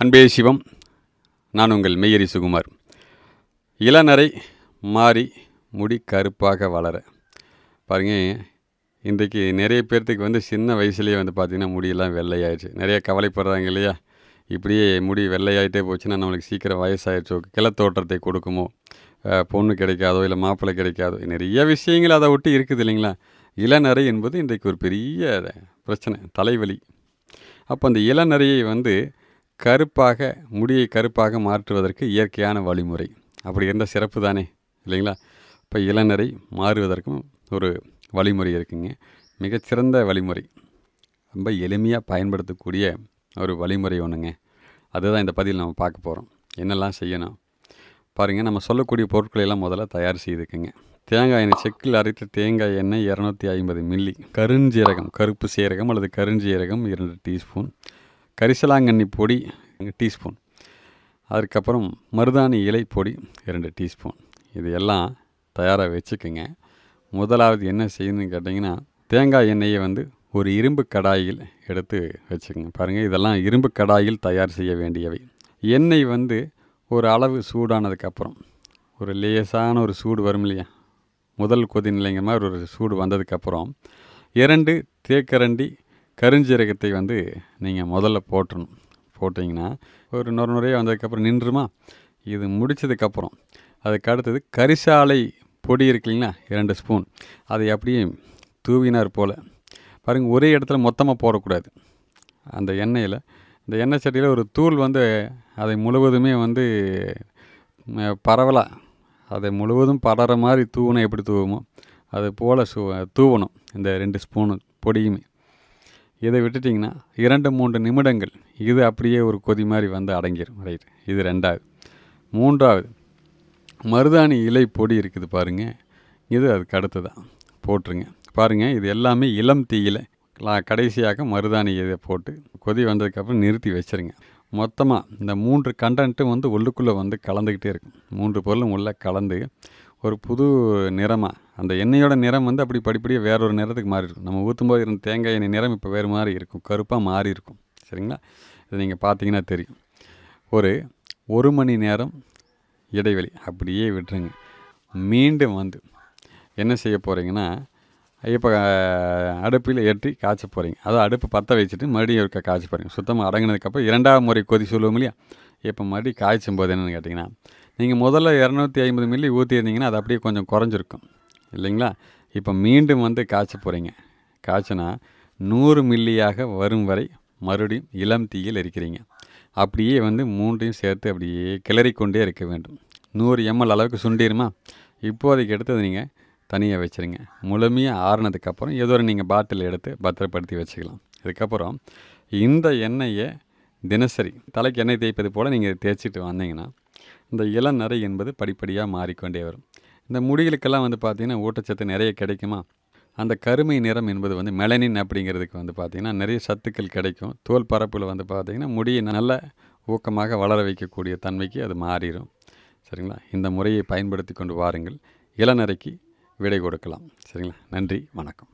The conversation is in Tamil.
அன்பே சிவம் நான் உங்கள் மெய்யரி சுகுமார். இளநரை மாறி முடி கருப்பாக வளர. பாருங்க இன்றைக்கு நிறைய பேர்த்துக்கு வந்து சின்ன வயசுலேயே வந்து பார்த்திங்கன்னா முடியெல்லாம் வெள்ளையாயிடுச்சு. நிறைய கவலைப்படுறாங்க இல்லையா? இப்படியே முடி வெள்ளையாயிட்டே போச்சுன்னா நம்மளுக்கு சீக்கிரம் வயசாயிடுச்சோ. கிளத்தோட்டத்தை கொடுக்குமோ? பொண்ணு கிடைக்காதோ இல்லை மாப்பிள்ளை கிடைக்காதோ? நிறைய விஷயங்கள் அதை ஒட்டி இருக்குது இல்லைங்களா? இளநரை என்பது இன்றைக்கு ஒரு பெரிய பிரச்சனை தலைவலி. அப்போ அந்த இளநரையை வந்து கருப்பாக முடியை கருப்பாக மாற்றுவதற்கு இயற்கையான வழிமுறை. அப்படி இருந்த சிறப்பு தானே இல்லைங்களா? இப்போ இளநரை மாறுவதற்கும் ஒரு வழிமுறை இருக்குங்க. மிகச்சிறந்த வழிமுறை. ரொம்ப எளிமையாக பயன்படுத்தக்கூடிய ஒரு வழிமுறை ஒன்றுங்க அதுதான் இந்த பதிவில் நம்ம பார்க்க போகிறோம் என்னெல்லாம் செய்யணும்? பாருங்கள் நம்ம சொல்லக்கூடிய பொருட்களை எல்லாம் முதல்ல தயார் செய்துக்குங்க. தேங்காய் எண்ணெய் செக்கில் அரைத்த தேங்காய் எண்ணெய் இரநூத்தி ஐம்பது மில்லி. கருஞ்சீரகம் கருப்பு சீரகம் அல்லது கருஞ்சீரகம் இரண்டு டீஸ்பூன். கரிசலாங்கண்ணி பொடி டீஸ்பூன். அதுக்கப்புறம் மருதாணி இலை பொடி இரண்டு டீஸ்பூன். இது எல்லாம் தயாராக வச்சுக்கோங்க. முதலாவது என்ன செய்யணும்னு கேட்டிங்கன்னா தேங்காய் எண்ணெயை வந்து ஒரு இரும்பு கடாயில் எடுத்து வச்சுக்கோங்க. பாருங்கள் இதெல்லாம் இரும்பு கடாயில் தயார் செய்ய வேண்டியவை. எண்ணெய் வந்து ஒரு அளவு சூடானதுக்கப்புறம் ஒரு லேசான ஒரு சூடு வரும் இல்லையா? முதல் கொதி நிலைங்க மாதிரி ஒரு சூடு வந்ததுக்கப்புறம் இரண்டு தேக்கரண்டி கருஞ்சீரகத்தை வந்து நீங்கள் முதல்ல போட்டணும். போட்டிங்கன்னா ஒரு நொறு நுறைய வந்ததுக்கப்புறம் நின்றுமா? இது முடிச்சதுக்கப்புறம். அதுக்கு அடுத்தது கரிசாலை பொடி இருக்குல்லைங்களா இரண்டு ஸ்பூன். அதை அப்படியே தூவினார் போல். பாருங்கள் ஒரே இடத்துல மொத்தமாக போடக்கூடாது. அந்த எண்ணெயில் இந்த எண்ணெய் சட்டியில் ஒரு தூள் வந்து அதை முழுவதுமே வந்து பரவலாக அதை முழுவதும் படற மாதிரி தூவினா எப்படி தூவுமோ அது போல் சு தூவணும். இந்த ரெண்டு ஸ்பூனு பொடியுமே. இதை விட்டுட்டிங்கன்னா இரண்டு மூன்று நிமிடங்கள் இது அப்படியே ஒரு கொதி மாதிரி வந்து அடங்கிடும் ரைட் இது ரெண்டாவது. மூன்றாவது மருதாணி இலை பொடி இருக்குது பாருங்கள் இது அதுக்கு அடுத்ததான் போட்டுருங்க. பாருங்கள் இது எல்லாமே இளம் தீயில கடைசியாக மருதாணி இதை போட்டு கொதி வந்ததுக்கப்புறம் நிறுத்தி வச்சிருங்க. மொத்தமாக இந்த மூன்று கண்டென்ட்டும் வந்து உள்ளுக்குள்ளே வந்து கலந்துக்கிட்டே இருக்கும். மூன்று பொருளும் உள்ளே கலந்து ஒரு புது நிறமாக அந்த எண்ணெயோட நிறம் வந்து அப்படி படிப்படியாக வேற ஒரு நிறத்துக்கு மாறி இருக்கும் நம்ம ஊற்றும் போது இருந்த தேங்காய் எண்ணெய் நிறம் இப்போ வேறு மாதிரி இருக்கும். கருப்பாக மாறி இருக்கும் சரிங்களா? இது நீங்கள் பார்த்தீங்கன்னா தெரியும். ஒரு ஒரு மணி நேரம் இடைவெளி. அப்படியே விட்டுருங்க. மீண்டும் வந்து என்ன செய்ய போகிறீங்கன்னா இப்போ அடுப்பில் ஏற்றி காய்ச்ச போகிறீங்க அதாவது அடுப்பு பற்ற வச்சுட்டு மறுபடியும் இருக்க காய்ச்ச போகிறீங்க சுத்தமாக அடங்கினதுக்கப்புறம் இரண்டாவது முறை கொதி சொல்லுவோம் இல்லையா? இப்போ மறுபடியும் காய்ச்சும் போது என்னென்னு கேட்டிங்கன்னா நீங்கள் முதல்ல இரநூத்தி ஐம்பது மில்லி ஊற்றிருந்தீங்கன்னா அது அப்படியே கொஞ்சம் குறைஞ்சிருக்கும். இல்லைங்களா? இப்போ மீண்டும் வந்து காய்ச்ச போகிறீங்க காய்ச்சினா நூறு மில்லியாக வரும் வரை மறுபடியும் இளம் தீயில் இருக்கிறீங்க அப்படியே வந்து மூன்றையும் சேர்த்து அப்படியே கிளறி கொண்டே இருக்க வேண்டும். நூறு எம்எல் அளவுக்கு சுண்டிருமா இப்போதைக்கு எடுத்தது நீங்கள் தனியாக வச்சுருங்க. முழுமையாக ஆறுனதுக்கப்புறம் ஏதோ ஒரு நீங்கள் பாட்டில் எடுத்து பத்திரப்படுத்தி வச்சுக்கலாம். இதுக்கப்புறம் இந்த எண்ணெயை தினசரி தலைக்கு எண்ணெய் தேய்ப்பது போல் நீங்கள் தேய்ச்சிட்டு வந்தீங்கன்னா இந்த இளநரை என்பது படிப்படியாக மாறிக்கொண்டே வரும். இந்த முடிகளுக்கெல்லாம் வந்து பார்த்திங்கன்னா ஊட்டச்சத்து நிறைய கிடைக்குமா? அந்த கருமை நிறம் என்பது வந்து மெலனின் அப்படிங்கிறதுக்கு வந்து பார்த்திங்கன்னா நிறைய சத்துக்கள் கிடைக்கும். தோல் பரப்பில் வந்து பார்த்திங்கன்னா முடியை நல்ல ஊக்கமாக வளர வைக்கக்கூடிய தன்மைக்கு அது மாறிடும். சரிங்களா? இந்த முறையை பயன்படுத்தி கொண்டு வாருங்கள். இளநரைக்கு விடை கொடுக்கலாம். சரிங்களா? நன்றி. வணக்கம்.